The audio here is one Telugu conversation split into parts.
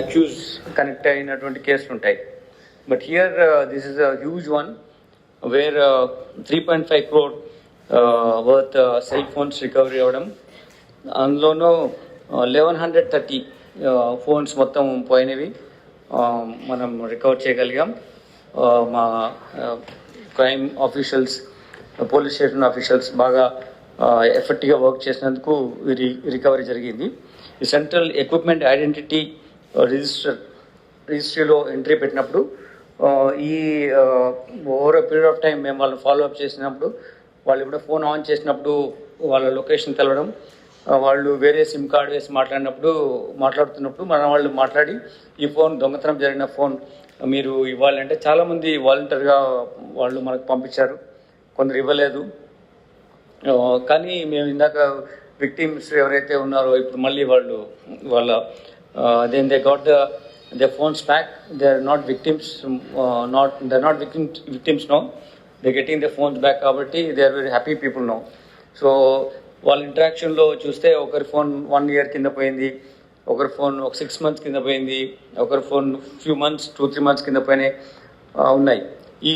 అక్యూజ్ కనెక్ట్ అయినటువంటి కేసులు ఉంటాయి but here this is a huge one where three point five crore worth cell phones recovery అవ్వడం అందులోనూ లెవెన్ హండ్రెడ్ థర్టీ ఫోన్స్ మొత్తం పోయినవి మనం రికవర్ చేయగలిగాం. మా crime officials police station officials బాగా ఎఫెక్ట్గా వర్క్ చేసినందుకు రికవరీ జరిగింది. ఈ సెంట్రల్ ఎక్విప్మెంట్ ఐడెంటిటీ రిజిస్టర్ రిజిస్ట్రీలో ఎంట్రీ పెట్టినప్పుడు ఈ ఓవర్ పీరియడ్ ఆఫ్ టైం మేము వాళ్ళు ఫాలో అప్ చేసినప్పుడు వాళ్ళు ఇప్పుడు ఫోన్ ఆన్ చేసినప్పుడు వాళ్ళ లొకేషన్ తెలవడం వాళ్ళు వేరే సిమ్ కార్డ్ వేసి మాట్లాడినప్పుడు మాట్లాడుతున్నప్పుడు మన వాళ్ళు మాట్లాడి ఈ ఫోన్ దొంగతనం జరిగిన ఫోన్ మీరు ఇవ్వాలంటే చాలామంది వాలంటీర్గా వాళ్ళు మనకు పంపించారు. కొందరు ఇవ్వలేదు. కానీ మేము ఇందాక విక్టిమ్స్ ఎవరైతే ఉన్నారో ఇప్పుడు మళ్ళీ వాళ్ళు వాళ్ళ then they got the they phones back they are not victims not they not victims victims no they getting the phones back కాబట్టి they are very happy people no so వాళ్ళ ఇంటరాక్షన్లో చూస్తే ఒకరి ఫోన్ వన్ ఇయర్ కింద పోయింది ఒకరి ఫోన్ ఒక సిక్స్ మంత్స్ కింద పోయింది ఒకరి phone few months two three months కింద పోయినాయి ఉన్నాయి. ఈ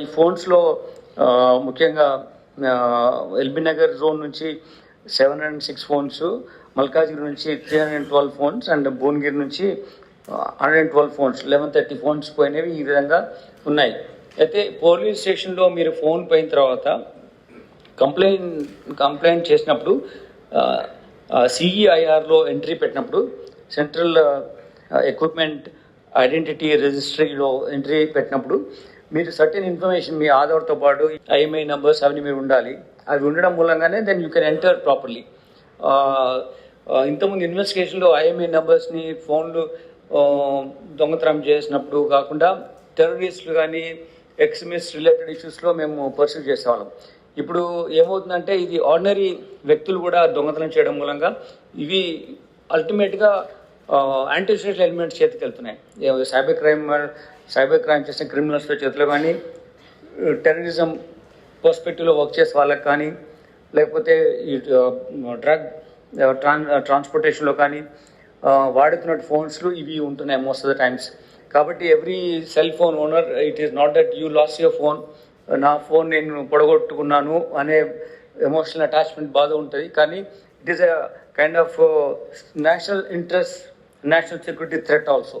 ఈ ఫోన్స్లో ముఖ్యంగా ఎల్బీ నగర్ జోన్ నుంచి seven hundred six phones Malkajgiri నుంచి three hundred twelve phones and Bhuvanagiri నుంచి hundred twelve phones eleven thirty phones పోయినవి ఈ విధంగా ఉన్నాయి. అయితే పోలీస్ స్టేషన్లో మీరు ఫోన్ పోయిన తర్వాత కంప్లైంట్ కంప్లైంట్ చేసినప్పుడు సిఈఐఆర్లో ఎంట్రీ పెట్టినప్పుడు సెంట్రల్ ఎక్విప్మెంట్ ఐడెంటిటీ రిజిస్ట్రీలో ఎంట్రీ పెట్టినప్పుడు మీరు సర్టెన్ ఇన్ఫర్మేషన్ మీ ఆధార్తో పాటు ఐఎంఐ నెంబర్స్ అవన్నీ మీరు ఉండాలి. అవి ఉండడం మూలంగానే then you can enter properly ఇంతకుముందు ఇన్వెస్టిగేషన్లో ఐఎంఐ నెంబర్స్ని ఫోన్లు దొంగతనం చేసినప్పుడు కాకుండా టెర్రరిస్టులు కానీ ఎక్స్ట్రీమిస్ట్ రిలేటెడ్ ఇష్యూస్లో మేము పర్సూ చేసేవాళ్ళం. ఇప్పుడు ఏమవుతుందంటే ఇది ఆర్డినరీ వ్యక్తులు కూడా దొంగతనం చేయడం మూలంగా ఇవి అల్టిమేట్గా యాంటీ సోషల్ ఎలిమెంట్స్ చేతికి వెళ్తున్నాయి సైబర్ క్రైమ్ సైబర్ క్రైమ్ చేసిన క్రిమినల్స్ చేతిలో కానీ టెర్రరిజం పర్స్పెక్టివ్లో వర్క్ చేసే వాళ్ళకి కానీ లేకపోతే ఈ డ్రగ్ ట్రాన్ ట్రాన్స్పోర్టేషన్లో కానీ వాడుతున్న ఫోన్స్లు ఇవి ఉంటున్నాయి మోస్ట్ ఆఫ్ ద టైమ్స్ కాబట్టి every cell phone owner it is not that you lose your phone నా ఫోన్ నేను పొడగొట్టుకున్నాను అనే ఎమోషనల్ అటాచ్మెంట్ బాధ ఉంటుంది. కానీ it is a kind of national interest national security threat also.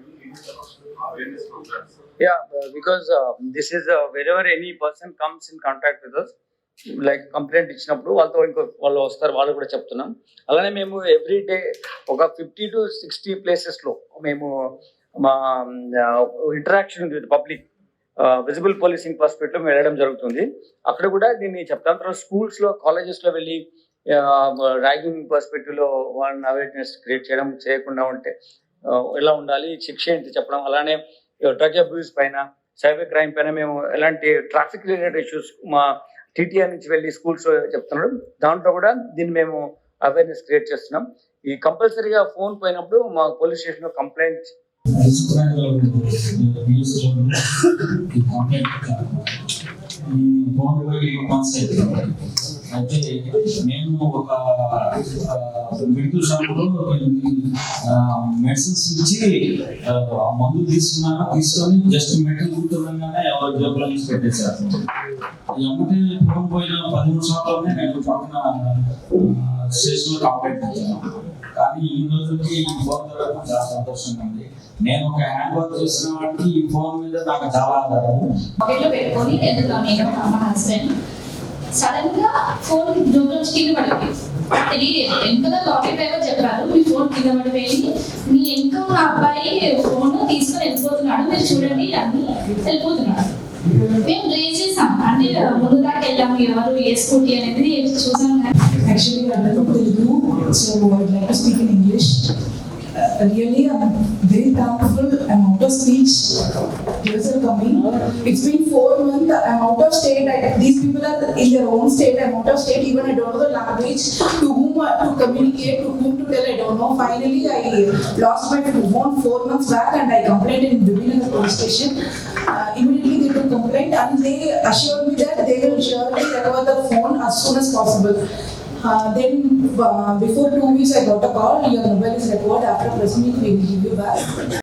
Yeah, uh, because uh, this is uh, wherever any person comes in contact with us, like complaint ఇచ్చినప్పుడు వాళ్ళతో ఇంకో వాళ్ళు వస్తారు వాళ్ళు కూడా చెప్తున్నాం. అలానే మేము ఎవ్రీ డే ఒక ఫిఫ్టీ టు సిక్స్టీ ప్లేసెస్లో మేము మా interaction with public visible policing perspective వెళ్ళడం జరుగుతుంది. అక్కడ కూడా దీన్ని చెప్తాం. తర్వాత స్కూల్స్లో కాలేజెస్లో వెళ్ళి uh, ర్యాగింగ్ పర్స్పెక్టివ్లో వాళ్ళని అవేర్నెస్ క్రియేట్ చేయడం చేయకుండా ఉంటే ఎలా ఉండాలి శిక్ష ఏంటి చెప్పడం అలానే డ్రగ్ అబ్యూస్ పైన సైబర్ క్రైమ్ పైన మేము ఎలాంటి ట్రాఫిక్ రిలేటెడ్ ఇష్యూస్ మా టీటీఆర్ నుంచి వెళ్ళి స్కూల్స్ చెప్తున్నాడు దాంట్లో కూడా దీన్ని మేము అవేర్నెస్ క్రియేట్ చేస్తున్నాం. ఈ కంపల్సరీగా ఫోన్ పోయినప్పుడు మా పోలీస్ స్టేషన్లో కంప్లైంట్ ఈ అయితే నేను ఒక మెడికల్ షాప్లో మెడిసిన్స్ ఇచ్చి ఆ, మందు తీసుకున్నాను. తీసుకొని జస్ట్ మెడికల్ కూర్చోడంగానే ఎవరు జబ్బులు తీసి పెట్టేశారు. ఎమ్మటే ఫోన్ పోయిన పది సంవత్సరాలనే నేను పక్కన స్టేషన్లో కంప్లైంట్ ఇచ్చాను కానీ ఈ రోజుకి ఈ ఫోన్ దొరకడం చాలా సంతోషంగా ఉంది. నేను ఒక హ్యాండ్ వర్క్ చేసిన వాటికి ఈ ఫోన్ మీద నాకు చాలా ఆధారం. సడన్గా ఫోన్ జోబులో నుంచి కింద పడిపోయింది తెలియలేదు వెనుకల లారీ డ్రైవర్ చెప్పారు మీ ఫోన్ కింద పడిపోయింది. మీ వెనుక ఉన్న అబ్బాయి ఫోన్ తీసుకొని వెళ్ళిపోతున్నాడు. మీరు చూడండి అన్ని వెళ్ళిపోతున్నాడు. మేము రేజ్ చేసాం. అంటే ముందు దాకా వెళ్ళాము. ఎవరు ఏ స్కూటీ అనేది చూసాం యాక్చువల్లీ అందరూ Telugu so I like to speak in English really, I'm very thankful. I'm out of speech. Tears are coming. It's been four months. I'm out of state. I, these people are in their own state. I'm out of state. Even I don't know the language to whom uh, to communicate, to whom to tell. I don't know. Finally, I lost my phone four months back, and I complained in Bibinagar police station. Uh, immediately they took complaint, and they assured me that they will surely recover the phone as soon as possible. Uh, then uh, before two weeks I got a call, your mobile is recovered after pressing meet we will give you back.